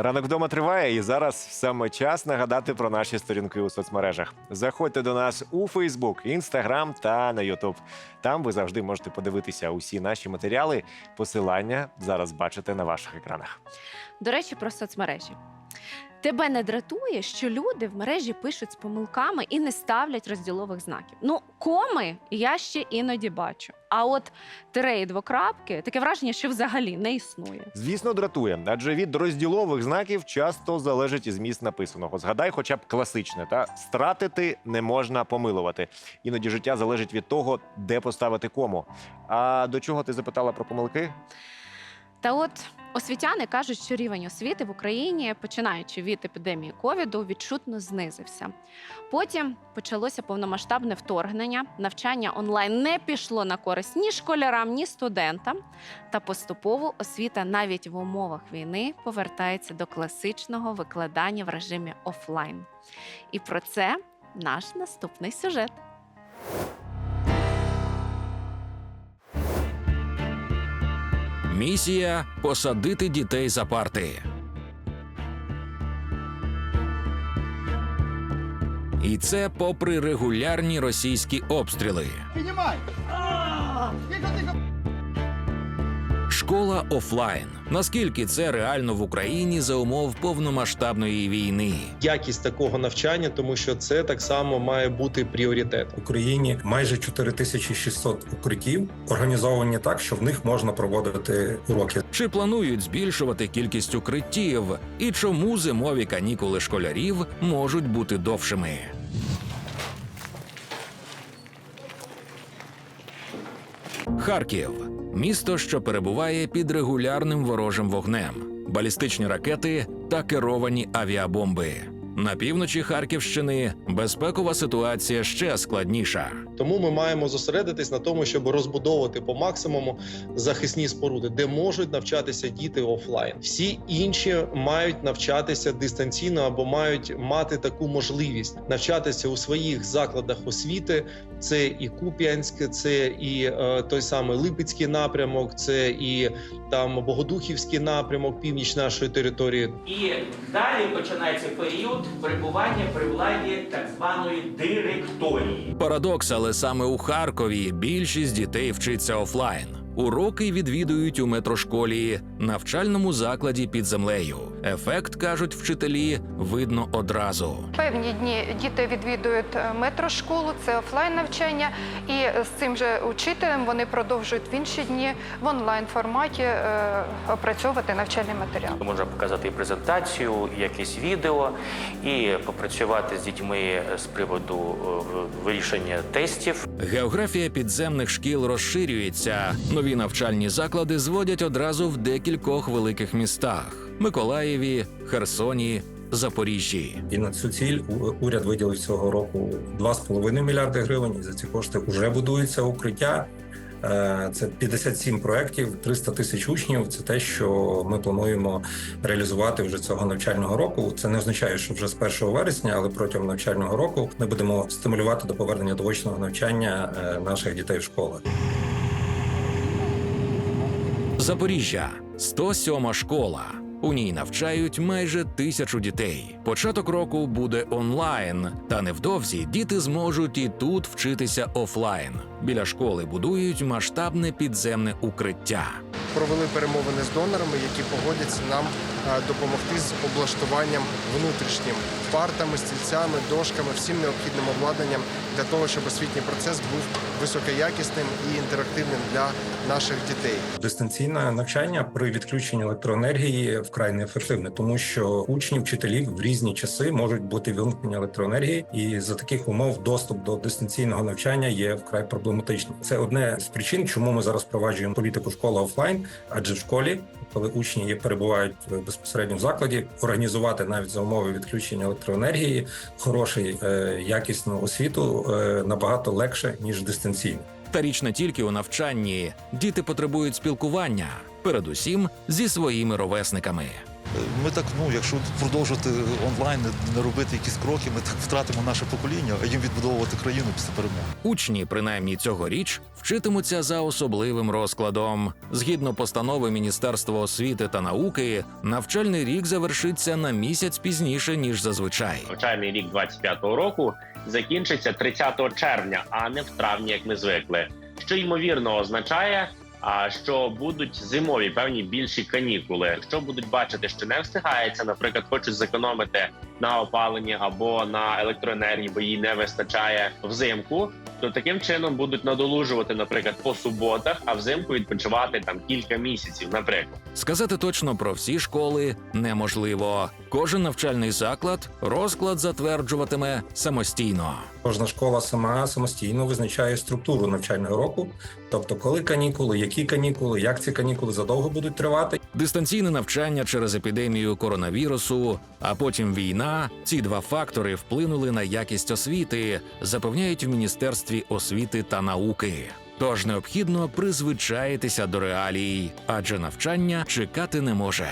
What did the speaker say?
Ранок вдома триває, і зараз саме час нагадати про наші сторінки у соцмережах. Заходьте до нас у Фейсбук, Інстаграм та на Ютуб. Там ви завжди можете подивитися усі наші матеріали. Посилання зараз бачите на ваших екранах. До речі, про соцмережі. Тебе не дратує, що люди в мережі пишуть з помилками і не ставлять розділових знаків. Ну, коми я ще іноді бачу. А от тире і двокрапки таке враження, що взагалі не існує. Звісно, дратує, адже від розділових знаків часто залежить і зміст написаного. Згадай, хоча б класичне, та стратити не можна помилувати. Іноді життя залежить від того, де поставити кому. А до чого ти запитала про помилки? Та от освітяни кажуть, що рівень освіти в Україні, починаючи від епідемії ковіду, відчутно знизився. Потім почалося повномасштабне вторгнення. Навчання онлайн не пішло на користь ні школярам, ні студентам. Та поступово освіта навіть в умовах війни повертається до класичного викладання в режимі офлайн. І про це наш наступний сюжет. Місія посадити дітей за парти. І це попри регулярні російські обстріли. Піднімай! Тихо, тихо! Школа офлайн. Наскільки це реально в Україні за умов повномасштабної війни? якість такого навчання, тому що це так само має бути пріоритетом. В Україні майже 4600 укриттів організовані так, що в них можна проводити уроки. Чи планують збільшувати кількість укриттів? І чому зимові канікули школярів можуть бути довшими? Харків місто, що перебуває під регулярним ворожим вогнем, балістичні ракети та керовані авіабомби. На півночі Харківщини безпекова ситуація ще складніша. Тому ми маємо зосередитись на тому, щоб розбудовувати по максимуму захисні споруди, де можуть навчатися діти офлайн. Всі інші мають навчатися дистанційно або мають мати таку можливість навчатися у своїх закладах освіти. Це і Куп'янськ, це і е, той самий Липецький напрямок, це і там Богодухівський напрямок, північ нашої території. І далі починається період перебування при владі так званої директорії. Парадокс, але саме у Харкові більшість дітей вчиться офлайн. Уроки відвідують у метрошколі, навчальному закладі під землею. Ефект кажуть вчителі, видно одразу. Певні дні діти відвідують е, метрошколу, це офлайн навчання, і е, з цим же учителем вони продовжують в інші дні в онлайн форматі е, опрацьовувати навчальний матеріал. Можна показати і презентацію, і якесь відео, і попрацювати з дітьми з приводу е, вирішення тестів. Географія підземних шкіл розширюється. Нові навчальні заклади зводять одразу в декількох великих містах: Миколаєві, Херсоні, Запоріжжі. І на цю ціль уряд виділив цього року 2,5 мільярди гривень. І за ці кошти вже будується укриття. Е, Це 57 проєктів, 300 тисяч учнів. Це те, що ми плануємо реалізувати вже цього навчального року. Це не означає, що вже з 1 вересня, але протягом навчального року ми будемо стимулювати до повернення до очного навчання е, наших дітей в школах. Запоріжжя 107 школа. У ній навчають майже тисячу дітей. Початок року буде онлайн, та невдовзі діти зможуть і тут вчитися офлайн. Біля школи будують масштабне підземне укриття. Провели перемовини з донорами, які погодяться нам е, допомогти з облаштуванням внутрішнім партами, стільцями, дошками, всім необхідним обладнанням для того, щоб освітній процес був високоякісним і інтерактивним для наших дітей. Дистанційне навчання при відключенні електроенергії вкрай неефективне, тому що учні, вчителі в різні часи можуть бути вимкнені електроенергії, і за таких умов доступ до дистанційного навчання є вкрай проблематичним. Це одне з причин, чому ми зараз впроваджуємо політику школа офлайн, адже в школі. Коли учні є перебувають безпосередньо в закладі, організувати навіть за умови відключення електроенергії хороший е, якісну освіту е, набагато легше ніж дистанційно. Та річ не тільки у навчанні. Діти потребують спілкування, передусім зі своїми ровесниками. Ми так, ну якщо продовжувати онлайн, не- не робити якісь кроки, ми так втратимо наше покоління, а їм відбудовувати країну після перемоги. Учні, принаймні цьогоріч, вчитимуться за особливим розкладом. Згідно постанови Міністерства освіти та науки, навчальний рік завершиться на місяць пізніше ніж зазвичай. навчальний рік 25-го року закінчиться 30 червня, а не в травні, як ми звикли. Що ймовірно означає, а, що будуть зимові певні більші канікули. Якщо будуть бачити, що не встигається, наприклад, хочуть зекономити на опаленні або на електроенергії, бо їй не вистачає взимку. То таким чином будуть надолужувати, наприклад, по суботах, а взимку відпочивати там кілька місяців, наприклад. Сказати точно про всі школи неможливо. Кожен навчальний заклад розклад затверджуватиме самостійно. Кожна школа сама самостійно визначає структуру навчального року, тобто коли канікули, які канікули, як ці канікули задовго будуть тривати. Дистанційне навчання через епідемію коронавірусу, а потім війна. Ці два фактори вплинули на якість освіти, запевняють в міністерстві освіти та науки. Тож необхідно призвичаїтися до реалій, адже навчання чекати не може.